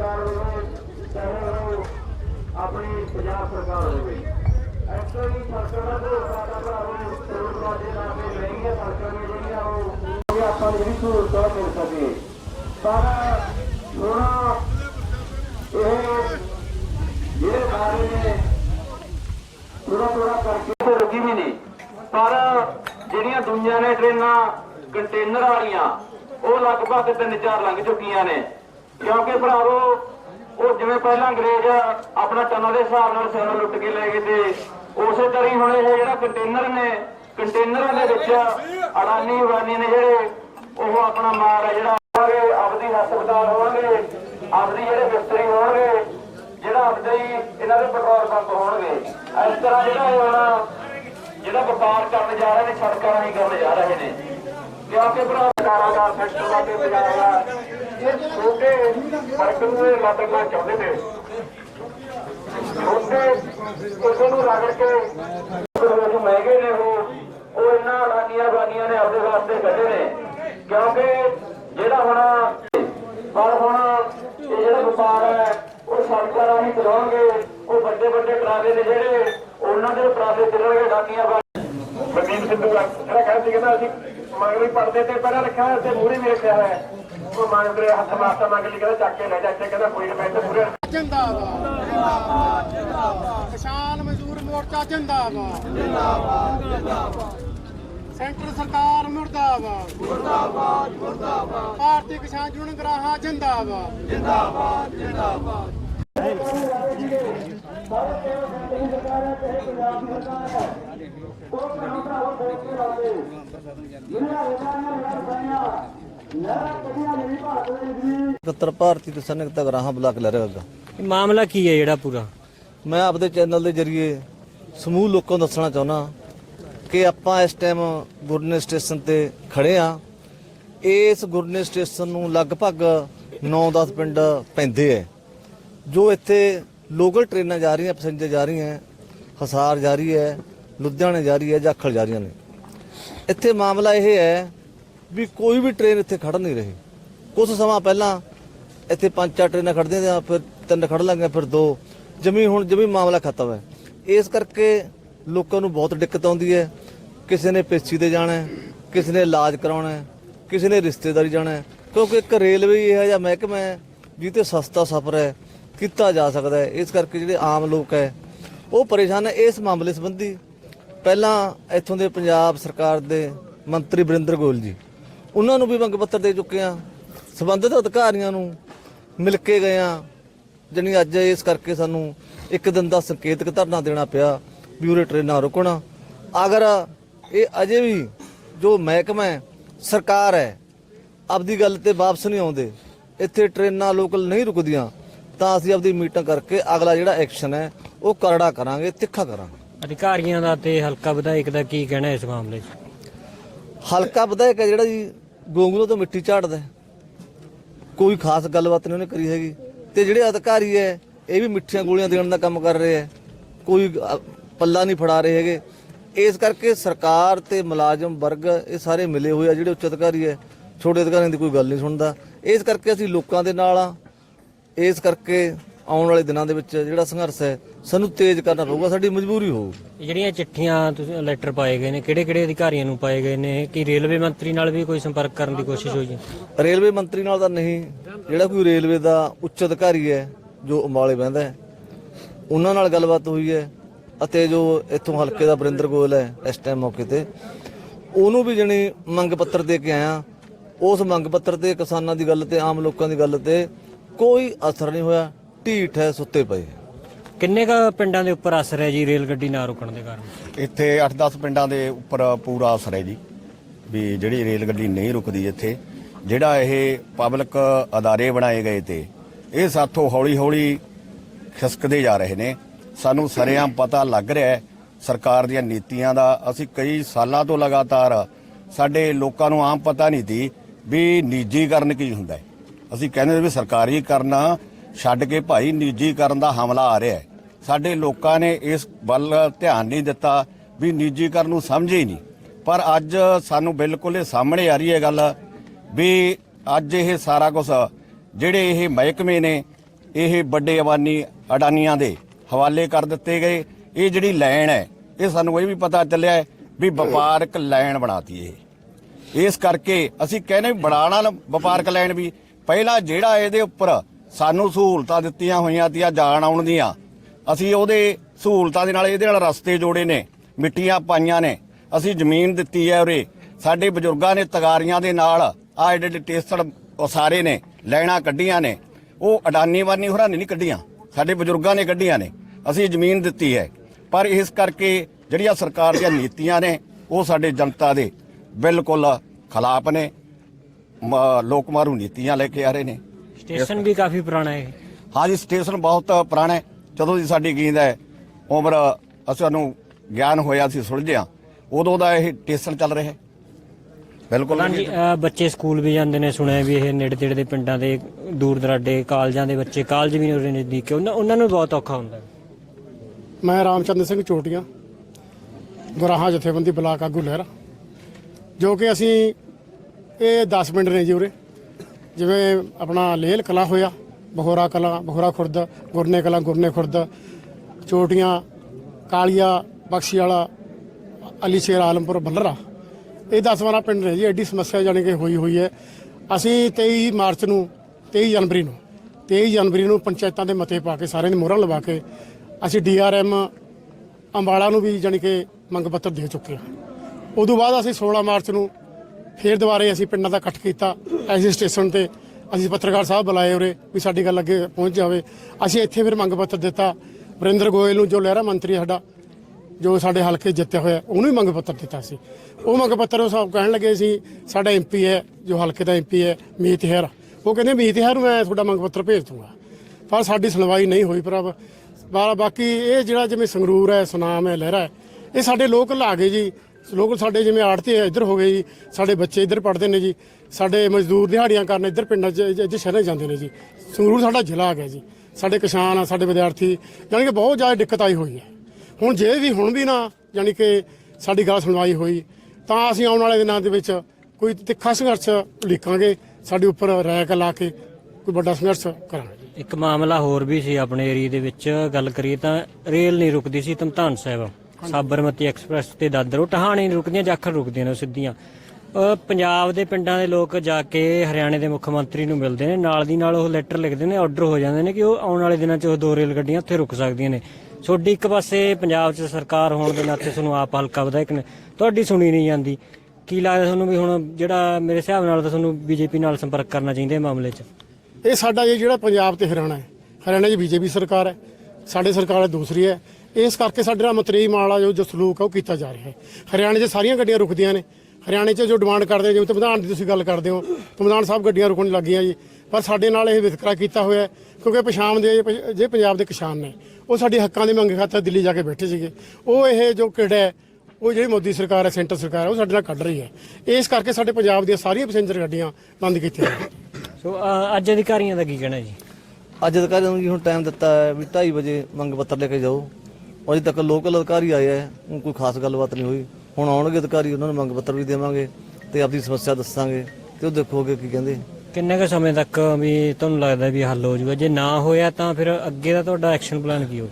ਸਰਕਾਰ ਹੋਵੇ ਚਾਹੇ ਉਹ ਆਪਣੀ ਪੰਜਾਬ ਸਰਕਾਰ ਹੋਵੇ। ਐਸੋ ਹੀ ਸਰਕਾਰਾਂ ਸਾਡਾ ਭਰਾਵੋ ਸਰਕਾਰ ਦੇ ਨਾਲ ਦੇ ਮਹਿੰਗੀਆਂ ਸਰਕਾਰਾਂ ਜਿਹੜੀਆਂ ਉਹ ਆਪਾਂ ਨੂੰ ਜਿਹੜੀ ਸਹੂਲਤਾਂ ਮਿਲ ਸਕੇ ਪਰ ਹੁਣ ਇਹ ਜਿਹੜੇ ਬਾਰੇ ਨੇ ਥੋੜਾ ਥੋੜਾ ਕਰਕੇ ਤੇ ਰੁਕੀ ਵੀ ਨਹੀਂ। ਪਰ ਜਿਹੜੀਆਂ ਦੁਨੀਆ ਨੇ ਟ੍ਰੇਨਾਂ, ਕੰਟੇਨਰ ਵਾਲੀਆਂ, ਉਹ ਲਗਭਗ ਤਿੰਨ ਚਾਰ ਲੰਘ ਚੁੱਕੀਆਂ ਨੇ। ਕਿਉਂਕਿ ਭਰਾਵੋ, ਉਹ ਜਿਵੇਂ ਪਹਿਲਾਂ ਅੰਗਰੇਜ਼ ਆਪਣਾ ਟਨਾਂ ਦੇ ਹਿਸਾਬ ਨਾਲ ਸੋਨਾ ਲੁੱਟ ਕੇ ਲੈ ਗਏ ਤੇ ਉਸੇ ਤਰ੍ਹਾਂ ਹੀ ਹੁਣ ਇਹ ਜਿਹੜਾ ਕੰਟੇਨਰ ਨੇ ਕੰਟੇਨਰਾਂ ਦੇ ਵਿੱਚ ਅਡਾਨੀ ਉਡਾਨੀ ਨੇ ਜਿਹੜੇ, ਉਹ ਆਪਣਾ ਮਾਲ ਹੈ ਜਿਹੜਾ ਹੋਣਗੇ ਆਪਦੀ ਹਸਪਤਾਲ ਹੋਣਗੇ, ਆਪਦੀ ਜਿਹੜੇ ਬਿਸਤਰੀ ਹੋਣਗੇ, ਜਿਹੜਾ ਆਪਦੇ ਹੀ ਇਹਨਾਂ ਦੇ ਪੈਟਰੋਲ ਪੰਪ ਹੋਣਗੇ। ਇਸ ਤਰ੍ਹਾਂ ਜਿਹੜਾ ਇਹ ਹੁਣ ਜਿਹੜਾ ਵਪਾਰ ਕਰਨ ਜਾ ਰਹੇ ਨੇ, ਸੜਕਾਂ ਰਾਹੀਂ ਕਰਨ ਜਾ ਰਹੇ ਨੇ। ਕਿਉਂਕਿ ਭਰਾ ਸਰਕਾਰਾਂ ਦਾ ਸੈਕਟਰ ਦਾ ਤੇ ਪੰਜਾਬ ਦਾ। ਇਹ ਛੋਟੇ ਵਰਗ ਨੂੰ ਇਹ ਲੱਤ ਚਾਹੁੰਦੇ ਨੇ। ਛੋਟੇ ਕਿਸੇ ਨੂੰ ਰਗੜ ਕੇ ਜੋ ਮਹਿੰਗੇ ਨੇ ਉਹ ਉਹ ਇਹਨਾਂ ਅਡਾਨੀਆਂ ਬਾਨੀਆਂ ਨੇ ਆਪਦੇ ਵਾਸਤੇ ਕੱਢੇ ਨੇ। ਕਿਉਂਕਿ ਜਿਹੜਾ ਹੁਣ ਪਰ ਹੁਣ ਇਹ ਜਿਹੜਾ ਵਪਾਰ ਹੈ, ਉਹ ਸੜਕਾਂ ਰਾਹੀਂ ਚਲਾਉਣਗੇ, ਉਹ ਵੱਡੇ ਵੱਡੇ ਟਰਾਲੇ ਨੇ ਜਿਹੜੇ, ਉਹਨਾਂ ਦੇ ਟਰਾਲੇ ਚੱਲਣਗੇ ਅਡਾਨੀਆਂ ਬਾਨੀਆਂ ਪ੍ਰਦੀਪ ਸਿੱਧੂ ਜਿਹੜਾ ਕਹਿੰਦਾ ਕਹਿੰਦਾ ਅਸੀਂ ਮੰਗਲੀ ਪੜਦੇ ਤੇ ਪਹਿਲਾਂ ਰੱਖਿਆ ਹੋਇਆ ਤੇ ਮੂਹਰੇ ਵੀ ਰੱਖਿਆ ਹੋਇਆ। ਹੈ। ਉਹ ਮੰਗਦੇ ਹੱਥ ਮਾਸਾ ਮੰਗ ਲਈ ਕਹਿੰਦਾ ਚੱਕ ਕੇ ਲੈ ਜਾ ਇੱਥੇ ਕਹਿੰਦਾ ਕੋਈ ਨਾ ਮੈਂ ਤੇ ਮੂਹਰੇ ਜਿੰਦਾਬਾਦ ਜਿੰਦਾਬਾਦ ਜਿੰਦਾਬਾਦ। ਕਿਸਾਨ ਮਜ਼ਦੂਰ ਮੋਰਚਾ ਜਿੰਦਾਬਾਦ ਜਿੰਦਾਬਾਦ ਜਿੰਦਾਬਾਦ। ਸੈਂਟਰ ਸਰਕਾਰ ਮੁਰਦਾਬਾਦ। ਮੁਰਦਾਬਾਦ ਮੁਰਦਾਬਾਦ। ਭਾਰਤੀ ਕਿਸਾਨ ਯੂਨੀਅਨ ਗਰਾਹਾ ਜਿੰਦਾਬਾਦ। ਜਿੰਦਾਬਾਦ ਜਿੰਦਾਬਾਦ। ਇਕੱਤਰ ਭਾਰਤੀ ਕਿਸਾਨ ਏਕਤਾ ਗਰਾਹਾਂ ਬਲਾਕ ਲਹਿਰਾਗਾ ਇਹ ਮਾਮਲਾ ਕੀ ਹੈ ਜਿਹੜਾ ਪੂਰਾ? ਮੈਂ ਆਪਦੇ ਚੈਨਲ ਦੇ ਜ਼ਰੀਏ ਸਮੂਹ ਲੋਕਾਂ ਨੂੰ ਦੱਸਣਾ ਚਾਹੁੰਦਾ ਕਿ ਆਪਾਂ ਇਸ ਟਾਈਮ ਗੁਰਨੇ ਸਟੇਸ਼ਨ ਤੇ ਖੜੇ ਆ ਇਸ ਗੁਰਨੇ ਸਟੇਸ਼ਨ ਨੂੰ ਲਗਭਗ 9-10 ਪਿੰਡ ਪੈਂਦੇ ਐ ਜੋ ਇੱਥੇ ਲੋਕਲ ਟ੍ਰੇਨਾਂ ਜਾ ਰਹੀਆਂ, ਪੈਸੇਂਜਰ ਜਾ ਰਹੀਆਂ, ਹਸਾਰ ਜਾ ਰਹੀ ਹੈ, ਲੁਧਿਆਣੇ ਜਾ ਰਹੀ ਹੈ ਜਾਖਲ ਜਾ ਰਹੀਆਂ ਨੇ। ਇੱਥੇ ਮਾਮਲਾ ਇਹ ਹੈ ਵੀ ਕੋਈ ਵੀ ਟ੍ਰੇਨ ਇੱਥੇ ਖੜ ਨਹੀਂ ਰਹੀ। ਕੁਝ ਸਮਾਂ ਪਹਿਲਾਂ ਇੱਥੇ ਪੰਜ ਚਾਰ ਟ੍ਰੇਨਾਂ ਖੜਦੀਆਂ ਜਾਂ ਫਿਰ ਤਿੰਨ ਖੜ ਲਾਂਗੇ, ਫਿਰ ਦੋ। ਜਮੀ ਹੁਣ ਜਮੀ ਮਾਮਲਾ ਖਤਮ ਹੈ। ਇਸ ਕਰਕੇ ਲੋਕਾਂ ਨੂੰ ਬਹੁਤ ਦਿੱਕਤ ਆਉਂਦੀ ਹੈ। ਕਿਸੇ ਨੇ ਪੇਸ਼ੀ ਤੇ ਜਾਣਾ ਹੈ, ਕਿਸੇ ਨੇ ਇਲਾਜ ਕਰਾਉਣਾ ਹੈ, ਕਿਸੇ ਨੇ ਰਿਸ਼ਤੇਦਾਰੀ ਜਾਣਾ ਹੈ। ਕਿਉਂਕਿ ਇੱਕ ਰੇਲਵੇ ਹੀ ਇਹੋ ਜਿਹਾ ਮਹਿਕਮਾ ਹੈ ਜਿੱਤੇ ਸਸਤਾ ਸਫ਼ਰ ਹੈ। ਕੀਤਾ ਜਾ ਸਕਦਾ ਹੈ। ਇਸ ਕਰਕੇ ਜਿਹੜੇ ਆਮ ਲੋਕ ਹੈ, ਉਹ ਪਰੇਸ਼ਾਨ ਹੈ ਇਸ ਮਾਮਲੇ ਸੰਬੰਧੀ। ਪਹਿਲਾਂ ਇੱਥੋਂ ਦੇ ਪੰਜਾਬ ਸਰਕਾਰ ਦੇ ਮੰਤਰੀ ਵਰਿੰਦਰ ਗੋਇਲ ਜੀ, ਉਹਨਾਂ ਨੂੰ ਵੀ ਮੰਗ ਪੱਤਰ ਦੇ ਚੁੱਕੇ ਆ ਸੰਬੰਧਿਤ ਅਧਿਕਾਰੀਆਂ ਨੂੰ ਮਿਲ ਕੇ ਗਏ ਆ ਜਣੀ ਅੱਜ ਇਸ ਕਰਕੇ ਸਾਨੂੰ ਇੱਕ ਦਿਨ ਦਾ ਸੰਕੇਤਕ ਧਰਨਾ ਦੇਣਾ ਪਿਆ ਵੀ ਉਰੇ ਟ੍ਰੇਨਾਂ ਰੁਕਣ। ਅਗਰ ਇਹ ਅਜੇ ਵੀ ਜੋ ਮਹਿਕਮਾ ਹੈ, ਸਰਕਾਰ ਹੈ, ਆਪਦੀ ਗੱਲ ਤੇ ਵਾਪਸ ਨਹੀਂ ਆਉਂਦੇ, ਇੱਥੇ ਟ੍ਰੇਨਾਂ ਲੋਕਲ ਨਹੀਂ ਰੁਕਦੀਆਂ ਤਾਂ ਅਸੀਂ ਆਪਦੀ ਮੀਟਿੰਗ ਕਰਕੇ ਅਗਲਾ ਜਿਹੜਾ ਐਕਸ਼ਨ ਹੈ ਉਹ ਕਰੜਾ ਕਰਾਂਗੇ ਤਿੱਖਾ ਕਰਾਂਗੇ। ਅਧਿਕਾਰੀਆਂ ਦਾ ਤੇ ਹਲਕਾ ਵਿਧਾਇਕ ਦਾ ਕੀ ਕਹਿਣਾ ਇਸ ਮਾਮਲੇ 'ਚ? ਹਲਕਾ ਵਿਧਾਇਕ ਹੈ ਜਿਹੜਾ ਜੀ ਗੋਂਗਲੋ ਤੋਂ ਮਿੱਟੀ ਝਾੜਦਾ ਹੈ। ਕੋਈ ਖਾਸ ਗੱਲਬਾਤ ਨਹੀਂ ਉਹਨੇ ਕਰੀ ਹੈਗੀ। ਤੇ ਜਿਹੜੇ ਅਧਿਕਾਰੀ ਹੈ ਇਹ ਵੀ ਮਿੱਠੀਆਂ ਗੋਲੀਆਂ ਦੇਣ ਦਾ ਕੰਮ ਕਰ ਰਹੇ ਹੈ। ਕੋਈ ਅ, ਪੱਲਾ ਨਹੀਂ ਫੜਾ ਰਹੇ ਹੈਗੇ। ਇਸ ਕਰਕੇ ਸਰਕਾਰ ਤੇ ਮੁਲਾਜ਼ਮ ਵਰਗ ਇਹ ਸਾਰੇ ਮਿਲੇ ਹੋਏ ਆ ਜਿਹੜੇ ਉੱਚ ਅਧਿਕਾਰੀ ਹੈ। ਛੋਟੇ ਅਧਿਕਾਰੀਆਂ ਦੀ ਕੋਈ ਗੱਲ ਨਹੀਂ ਸੁਣਦਾ। ਇਸ ਕਰਕੇ ਅਸੀਂ ਲੋਕਾਂ ਦੇ ਨਾਲ ਆ। ਇਸ ਕਰਕੇ ਆਉਣ ਵਾਲੇ ਦਿਨਾਂ ਦੇ ਵਿੱਚ ਜਿਹੜਾ ਸੰਘਰਸ਼ ਹੈ ਸਾਨੂੰ ਤੇਜ਼ ਕਰਨਾ ਪਊਗਾ ਸਾਡੀ ਮਜਬੂਰੀ ਇਹ ਜਿਹੜੀਆਂ ਚਿੱਠੀਆਂ ਤੁਸੀਂ ਲੈਟਰ ਪਾਏ ਗਏ ਨੇ ਕਿਹੜੇ ਕਿਹੜੇ ਅਧਿਕਾਰੀਆਂ ਨੂੰ ਪਾਏ ਗਏ ਨੇ? ਕੀ ਰੇਲਵੇ ਮੰਤਰੀ ਨਾਲ ਵੀ ਕੋਈ ਸੰਪਰਕ ਕਰਨ ਦੀ ਕੋਸ਼ਿਸ਼ ਹੋਈ ਹੈ? ਰੇਲਵੇ ਮੰਤਰੀ ਨਾਲ ਤਾਂ ਨਹੀਂ ਜਿਹੜਾ ਕੋਈ ਰੇਲਵੇ ਦਾ ਉੱਚ ਅਧਿਕਾਰੀ ਹੈ ਜੋ ਅੰਬਾਲੇ ਬਹਿੰਦਾ ਹੈ ਉਹਨਾਂ ਨਾਲ ਗੱਲਬਾਤ ਹੋਈ ਹੈ ਅਤੇ ਜੋ ਇੱਥੋਂ ਹਲਕੇ ਦਾ ਬਰਿੰਦਰ ਗੋਇਲ ਹੈ ਇਸ ਟਾਈਮ ਮੌਕੇ ਤੇ ਉਹਨੂੰ ਵੀ ਜਣੀ ਮੰਗ ਪੱਤਰ ਦੇ ਕੇ ਆਇਆ। ਉਸ ਮੰਗ ਪੱਤਰ ਤੇ ਕਿਸਾਨਾਂ ਦੀ ਗੱਲ ਤੇ ਆਮ ਲੋਕਾਂ ਦੀ ਗੱਲ ਤੇ ਕੋਈ ਅਸਰ ਨਹੀਂ ਹੋਇਆ ਢੀਠ ਹੈ ਸੁੱਤੇ ਪਏ ਕਿੰਨੇ ਕ ਪਿੰਡਾਂ ਦੇ ਉੱਪਰ ਅਸਰ ਹੈ ਜੀ ਰੇਲ ਗੱਡੀ ਨਾ ਰੁਕਣ ਦੇ ਕਾਰਨ? ਇੱਥੇ 8-10 ਪਿੰਡਾਂ ਦੇ ਉੱਪਰ ਪੂਰਾ ਅਸਰ ਹੈ ਜੀ ਵੀ ਜਿਹੜੀ ਰੇਲ ਗੱਡੀ ਨਹੀਂ ਰੁਕਦੀ ਇੱਥੇ ਜਿਹੜਾ ਇਹ ਪਬਲਿਕ ਅਦਾਰੇ ਬਣਾਏ ਗਏ ਤੇ ਇਹ ਸਾਥੋਂ ਹੌਲੀ-ਹੌਲੀ ਖਿਸਕਦੇ ਜਾ ਰਹੇ ਨੇ। ਸਾਨੂੰ ਸਰੇਆਮ ਪਤਾ ਲੱਗ ਰਿਹਾ ਹੈ ਸਰਕਾਰ ਦੀਆਂ ਨੀਤੀਆਂ ਦਾ ਅਸੀਂ ਕਈ ਸਾਲਾਂ ਤੋਂ ਲਗਾਤਾਰ ਸਾਡੇ ਲੋਕਾਂ ਨੂੰ ਆਮ ਪਤਾ ਨਹੀਂ ਸੀ ਵੀ ਨਿੱਜੀਕਰਨ ਕੀ ਹੁੰਦਾ ਹੈ। ਅਸੀਂ ਕਹਿੰਦੇ ਵੀ ਸਰਕਾਰੀਕਰਨ ਛੱਡ ਕੇ ਭਾਈ ਨਿੱਜੀਕਰਨ ਦਾ ਹਮਲਾ ਆ ਰਿਹਾ ਹੈ। ਸਾਡੇ ਲੋਕਾਂ ਨੇ ਇਸ ਵੱਲ ਧਿਆਨ ਨਹੀਂ ਦਿੱਤਾ ਵੀ ਨਿੱਜੀਕਰਨ ਨੂੰ ਸਮਝੇ ਹੀ ਨਹੀਂ। ਪਰ ਅੱਜ ਸਾਨੂੰ ਬਿਲਕੁਲ ਇਹ ਸਾਹਮਣੇ ਆ ਰਹੀ ਹੈ ਗੱਲ ਵੀ ਅੱਜ ਇਹ ਸਾਰਾ ਕੁਝ ਜਿਹੜੇ ਇਹ ਮਹਿਕਮੇ ਨੇ, ਇਹ ਵੱਡੇ ਅਵਾਨੀ ਅਡਾਨੀਆਂ ਦੇ ਹਵਾਲੇ ਕਰ ਦਿੱਤੇ ਗਏ। ਇਹ ਜਿਹੜੀ ਲਾਈਨ ਹੈ, ਇਹ ਸਾਨੂੰ ਇਹ ਵੀ ਪਤਾ ਚੱਲਿਆ ਹੈ ਵੀ ਵਪਾਰਕ ਲਾਈਨ ਬਣਾਤੀ ਇਹ। ਇਸ ਕਰਕੇ ਅਸੀਂ ਕਹਿੰਦੇ ਵੀ ਬਣਾਉਣਾ ਨਾ ਵਪਾਰਕ ਲਾਈਨ ਵੀ ਪਹਿਲਾਂ ਜਿਹੜਾ ਇਹਦੇ ਉੱਪਰ ਸਾਨੂੰ ਸਹੂਲਤਾਂ ਦਿੱਤੀਆਂ ਹੋਈਆਂ ਤੀਆਂ, ਜਾਣ ਆਉਣ ਦੀਆਂ, ਅਸੀਂ ਉਹਦੇ ਸਹੂਲਤਾਂ ਦੇ ਨਾਲ ਇਹਦੇ ਨਾਲ ਰਸਤੇ ਜੋੜੇ ਨੇ, ਮਿੱਟੀਆਂ ਪਾਈਆਂ ਨੇ, ਅਸੀਂ ਜ਼ਮੀਨ ਦਿੱਤੀ ਹੈ ਉਰੇ। ਸਾਡੇ ਬਜ਼ੁਰਗਾਂ ਨੇ ਤਗਾਰੀਆਂ ਦੇ ਨਾਲ ਆ ਜਿਹੜੇ ਟੇਸੜ ਉਸਾਰੇ ਨੇ ਲੈਣਾ ਕੱਢੀਆਂ ਨੇ। ਉਹ ਅਡਾਨੀ ਵਾਨੀ ਹੋਰਾਂ ਨੇ ਨਹੀਂ ਕੱਢੀਆਂ, ਸਾਡੇ ਬਜ਼ੁਰਗਾਂ ਨੇ ਕੱਢੀਆਂ ਨੇ, ਅਸੀਂ ਜ਼ਮੀਨ ਦਿੱਤੀ ਹੈ। ਪਰ ਇਸ ਕਰਕੇ ਜਿਹੜੀਆਂ ਸਰਕਾਰ ਦੀਆਂ ਨੀਤੀਆਂ ਨੇ, ਉਹ ਸਾਡੇ ਜਨਤਾ ਦੇ ਬਿਲਕੁਲ ਖਿਲਾਫ ਨੇ। ਮ- ਲੋਕ ਮਾਰੂ ਨੀਤੀਆਂ ਲੈ ਕੇ ਆ ਰਹੇ ਨੇ। ਸਟੇਸ਼ਨ ਵੀ ਕਾਫੀ ਪੁਰਾਣਾ ਹੈ। ਹਾਂਜੀ ਸਟੇਸ਼ਨ ਬਹੁਤ ਪੁਰਾਣਾ ਹੈ। ਜਦੋਂ ਦੀ ਸਾਡੀ ਗੀਂਦ ਹੈ ਉਮਰ ਅਸੀਂ ਨੂੰ ਗਿਆਨ ਹੋਇਆ ਸੀ ਸੁਲਝਿਆ ਉਦੋਂ ਦਾ ਇਹ ਸਟੇਸ਼ਨ ਚੱਲ ਰਿਹਾ ਹੈ। ਬਿਲਕੁਲ ਪ੍ਰਧਾਨ ਜੀ। ਅਹ ਬੱਚੇ ਸਕੂਲ ਵੀ ਜਾਂਦੇ ਨੇ ਸੁਣਿਆ ਵੀ ਇਹ ਨੇੜੇ ਤੇੜੇ ਦੇ ਪਿੰਡਾਂ ਦੇ ਦੂਰ ਦਰਾਡੇ ਕਾਲਜਾਂ ਦੇ ਬੱਚੇ ਕਾਲਜ ਵੀ ਨੇ ਉਰੇ ਨਜ਼ਦੀਕ। ਉਹਨਾਂ ਉਹਨਾਂ ਨੂੰ ਬਹੁਤ ਔਖਾ ਹੁੰਦਾ। ਹੈ। ਮੈਂ ਰਾਮਚੰਦਰ ਸਿੰਘ ਚੋਟੀਆਂ ਗੁਰਾਹਾ ਜਥੇਬੰਦੀ ਬਲਾਕ ਆਗੂ ਲਹਿਰਾ ਜੋ ਕਿ ਅਸੀਂ ਇਹ 10 ਪਿੰਡ ਨੇ ਜੀ ਉਰੇ। ਜਿਵੇਂ ਆਪਣਾ ਲੇਲ ਕਲਾ ਹੋਇਆ ਬਹੋਰਾ ਕਲਾ ਬਹੋਰਾ ਖੁਰਦ, ਗੁਰਨੇ ਕਲਾ, ਗੁਰਨੇ ਖੁਰਦ, ਚੋਟੀਆਂ, ਕਾਲੀਆ ਬਖਸ਼ੀ ਵਾਲਾ ਅਲੀ ਸ਼ੇਰ ਆਲਮਪੁਰ ਬੱਲਰਾ ਇਹ 10 12 ਪਿੰਡ ਨੇ ਜੀ, ਐਡੀ ਸਮੱਸਿਆ ਜਾਣੀ ਕਿ ਹੋਈ ਹੋਈ ਹੈ। ਅਸੀਂ 23 ਮਾਰਚ ਨੂੰ 23 ਜਨਵਰੀ ਨੂੰ 23 ਜਨਵਰੀ ਨੂੰ ਪੰਚਾਇਤਾਂ ਦੇ ਮਤੇ ਪਾ ਕੇ ਸਾਰਿਆਂ ਦੇ ਮੋਹਰਾਂ ਲਵਾ ਕੇ ਅਸੀਂ ਡੀਆਰਐਮ ਅੰਬਾਲਾ ਨੂੰ ਵੀ ਜਾਣੀ ਕਿ ਮੰਗ ਪੱਤਰ ਦੇ ਚੁੱਕੇ ਹਾਂ। ਉਦੋਂ ਬਾਅਦ ਅਸੀਂ 16 ਮਾਰਚ ਨੂੰ ਫਿਰ ਦੁਬਾਰੇ ਅਸੀਂ ਪਿੰਡਾਂ ਦਾ ਇਕੱਠ ਕੀਤਾ, ਐਸੀ ਸਟੇਸ਼ਨ ਤੇ ਅਸੀਂ ਪੱਤਰਕਾਰ ਸਾਹਿਬ ਬੁਲਾਏ ਉਰੇ ਵੀ ਸਾਡੀ ਗੱਲ ਅੱਗੇ ਪਹੁੰਚ ਜਾਵੇ। ਅਸੀਂ ਇੱਥੇ ਫਿਰ ਮੰਗ ਪੱਤਰ ਦਿੱਤਾ। ਵਰਿੰਦਰ ਗੋਇਲ ਨੂੰ ਜੋ ਲਹਿਰਾ ਮੰਤਰੀ ਸਾਡਾ, ਜੋ ਸਾਡੇ ਹਲਕੇ ਜਿੱਤਿਆ ਹੋਇਆ, ਉਹਨੂੰ ਹੀ ਮੰਗ ਪੱਤਰ ਦਿੱਤਾ ਸੀ। ਉਹ ਮੰਗ ਪੱਤਰ ਉਹ ਸਭ ਕਹਿਣ ਲੱਗੇ ਸੀ, ਸਾਡਾ ਐਮਪੀ ਹੈ, ਜੋ ਹਲਕੇ ਦਾ ਐਮਪੀ ਹੈ, ਮੀਤ ਹੈਰ। ਉਹ ਕਹਿੰਦੇ, ਮੀਤ ਹੈਰ ਨੂੰ ਮੈਂ ਤੁਹਾਡਾ ਮੰਗ ਪੱਤਰ ਭੇਜ ਦੂੰਗਾ। ਪਰ ਸਾਡੀ ਸੁਣਵਾਈ ਨਹੀਂ ਹੋਈ ਭਰਾ। ਬਾ- ਬਾਕੀ ਇਹ ਜਿਹੜਾ ਜਿਵੇਂ ਸੰਗਰੂਰ ਹੈ, ਸੁਨਾਮ ਹੈ, ਲਹਿਰਾ ਹੈ, ਇਹ ਸਾਡੇ ਲੋਕ ਆ ਗਏ ਜੀ। ਲੋਕ ਸਾਡੇ ਜਿਵੇਂ ਆੜਤੀ ਇੱਧਰ ਹੋ ਗਏ ਜੀ, ਸਾਡੇ ਬੱਚੇ ਇੱਧਰ ਪੜ੍ਹਦੇ ਨੇ ਜੀ, ਸਾਡੇ ਮਜ਼ਦੂਰ ਦਿਹਾੜੀਆਂ ਕਰਨ ਇੱਧਰ ਪਿੰਡਾਂ 'ਚ ਇੱਧਰ ਸ਼ਹਿਰਾਂ 'ਚ ਜਾਂਦੇ ਨੇ ਜੀ। ਸੰਗਰੂਰ ਸਾਡਾ ਜ਼ਿਲ੍ਹਾ ਆ ਗਿਆ ਜੀ। ਸਾਡੇ ਕਿਸਾਨ ਆ, ਸਾਡੇ ਵਿਦਿਆਰਥੀ ਯਾਨੀ ਕਿ ਬਹੁਤ ਜ਼ਿਆਦਾ ਦਿੱਕਤ ਆਈ ਹੋਈ ਹੈ। ਹੁਣ ਜੇ ਵੀ ਹੁਣ ਵੀ ਨਾ ਯਾਨੀ ਕਿ ਸਾਡੀ ਗੱਲ ਸੁਣਵਾਈ ਹੋਈ, ਤਾਂ ਅਸੀਂ ਆਉਣ ਵਾਲੇ ਦਿਨਾਂ ਦੇ ਵਿੱਚ ਕੋਈ ਤਿੱਖਾ ਸੰਘਰਸ਼ ਲਿਖਾਂਗੇ ਸਾਡੇ ਉੱਪਰ ਰੈਕ ਲਾ ਕੇ ਕੋਈ ਵੱਡਾ ਸੰਘਰਸ਼ ਕਰਾਂਗੇ। ਇੱਕ ਮਾਮਲਾ ਹੋਰ ਵੀ ਸੀ ਆਪਣੇ ਏਰੀਆ ਦੇ ਵਿੱਚ, ਗੱਲ ਕਰੀਏ ਤਾਂ ਰੇਲ ਨਹੀਂ ਰੁਕਦੀ ਸੀ ਧਮਤਾਨ ਸਾਹਿਬ। ਸਾਬਰਮਤੀ ਐਕਸਪ੍ਰੈਸ ਤੇ ਦਾਦਰ ਟਹਾਣੀ ਨਹੀਂ ਰੁਕਦੀਆਂ ਜਾਖਲ ਰੁਕਦੀਆਂ ਨੇ ਉਹ ਸਿੱਧੀਆਂ। ਅਹ ਪੰਜਾਬ ਦੇ ਪਿੰਡਾਂ ਦੇ ਲੋਕ ਜਾ ਕੇ ਹਰਿਆਣੇ ਦੇ ਮੁੱਖ ਮੰਤਰੀ ਨੂੰ ਮਿਲਦੇ ਨੇ ਨਾਲ ਦੀ ਨਾਲ ਉਹ ਲੈਟਰ ਲਿਖਦੇ ਨੇ ਆਰਡਰ ਹੋ ਜਾਂਦੇ ਨੇ ਕਿ ਉਹ ਆਉਣ ਵਾਲੇ ਦਿਨਾਂ 'ਚ ਉਹ ਦੋ ਰੇਲ ਗੱਡੀਆਂ ਉੱਥੇ ਰੁਕ ਸਕਦੀਆਂ ਨੇ। ਤੁਹਾਡੀ ਇੱਕ ਪਾਸੇ ਪੰਜਾਬ 'ਚ ਸਰਕਾਰ ਹੋਣ ਦੇ ਨਾਤੇ ਤੁਹਾਨੂੰ ਆਪ ਹਲਕਾ ਵਿਧਾਇਕ ਨੇ ਤੁਹਾਡੀ ਸੁਣੀ ਨਹੀਂ ਜਾਂਦੀ। ਕੀ ਲੱਗਦਾ ਤੁਹਾਨੂੰ ਵੀ ਹੁਣ ਜਿਹੜਾ ਮੇਰੇ ਹਿਸਾਬ ਨਾਲ ਤਾਂ ਤੁਹਾਨੂੰ ਬੀਜੇਪੀ ਨਾਲ ਸੰਪਰਕ ਕਰਨਾ ਚਾਹੀਦਾ ਇਹ ਮਾਮਲੇ 'ਚ? ਇਹ ਸਾਡਾ ਇਹ ਜਿਹੜਾ ਪੰਜਾਬ ਤੇ ਹਰਿਆਣਾ ਹੈ ਹਰਿਆਣਾ 'ਚ ਬੀਜੇਪੀ ਸਰਕਾਰ ਹੈ ਸਾਡੇ ਸਰਕਾਰ ਦੂਸਰੀ ਹੈ। ਇਸ ਕਰਕੇ ਸਾਡੇ ਨਾਲ ਮਤਰੇਈ ਮਾਲਾ ਜੋ ਜੋ ਸਲੂਕ ਹੈ ਉਹ ਕੀਤਾ ਜਾ ਰਿਹਾ ਹੈ। ਹਰਿਆਣੇ 'ਚ ਸਾਰੀਆਂ ਗੱਡੀਆਂ ਰੁਕਦੀਆਂ ਨੇ। ਹਰਿਆਣੇ 'ਚ ਜੋ ਡਿਮਾਂਡ ਕਰਦੇ ਨੇ, ਜਿਵੇਂ ਸੰਵਿਧਾਨ ਦੀ ਤੁਸੀਂ ਗੱਲ ਕਰਦੇ ਹੋ ਸੰਵਿਧਾਨ ਸਾਹਿਬ ਗੱਡੀਆਂ ਰੁਕਣ ਲੱਗੀਆਂ ਜੀ। ਪਰ ਸਾਡੇ ਨਾਲ ਇਹ ਵਿਤਕਰਾ ਕੀਤਾ ਹੋਇਆ ਕਿਉਂਕਿ ਪਛਾਣ ਦੇ ਜੇ ਪੰਜਾਬ ਦੇ ਕਿਸਾਨ ਨੇ ਉਹ ਸਾਡੇ ਹੱਕਾਂ ਦੀ ਮੰਗ ਖਾਤਰ ਦਿੱਲੀ ਜਾ ਕੇ ਬੈਠੇ ਸੀਗੇ। ਉਹ ਇਹ ਜੋ ਕਿਹੜਾ ਹੈ ਉਹ ਜਿਹੜੀ ਮੋਦੀ ਸਰਕਾਰ ਹੈ ਸੈਂਟਰ ਸਰਕਾਰ ਹੈ ਉਹ ਸਾਡੇ ਨਾਲ ਕੱਢ ਰਹੀ ਹੈ। ਇਸ ਕਰਕੇ ਸਾਡੇ ਪੰਜਾਬ ਦੀਆਂ ਸਾਰੀਆਂ ਪੈਸੇਂਜਰ ਗੱਡੀਆਂ ਬੰਦ ਕੀਤੀਆਂ ਸੋ ਅੱਜ ਅਧਿਕਾਰੀਆਂ ਦਾ ਕੀ ਕਹਿਣਾ ਜੀ? ਅੱਜ ਅਧਿਕਾਰੀ ਨੂੰ ਜੀ ਹੁਣ ਟਾਈਮ ਦਿੱਤਾ ਹੈ ਵੀ 2:30 ਵਜੇ ਮੰਗ ਪੱਤਰ ਲੈ ਕੇ ਜਾਓ। ਅਜੇ ਤੱਕ ਲੋਕਲ ਅਧਿਕਾਰੀ ਆਏ ਹੈ ਹੁਣ ਕੋਈ ਖਾਸ ਗੱਲਬਾਤ ਨਹੀਂ ਹੋਈ। ਹੁਣ ਆਉਣਗੇ ਅਧਿਕਾਰੀ, ਉਹਨਾਂ ਨੂੰ ਮੰਗ ਪੱਤਰ ਵੀ ਦੇਵਾਂਗੇ ਤੇ ਆਪਦੀ ਸਮੱਸਿਆ ਦੱਸਾਂਗੇ ਤੇ ਉਹ ਦੇਖੋਗੇ ਕੀ ਕਹਿੰਦੇ। ਕਿੰਨੇ ਕੁ ਸਮੇਂ ਤੱਕ ਵੀ ਤੁਹਾਨੂੰ ਲੱਗਦਾ ਵੀ ਹੱਲ ਹੋ ਜਾਊਗਾ? ਜੇ ਨਾ ਹੋਇਆ ਤਾਂ ਫਿਰ ਅੱਗੇ ਦਾ ਤੁਹਾਡਾ ਐਕਸ਼ਨ ਪਲਾਨ ਕੀ ਹੋਊ?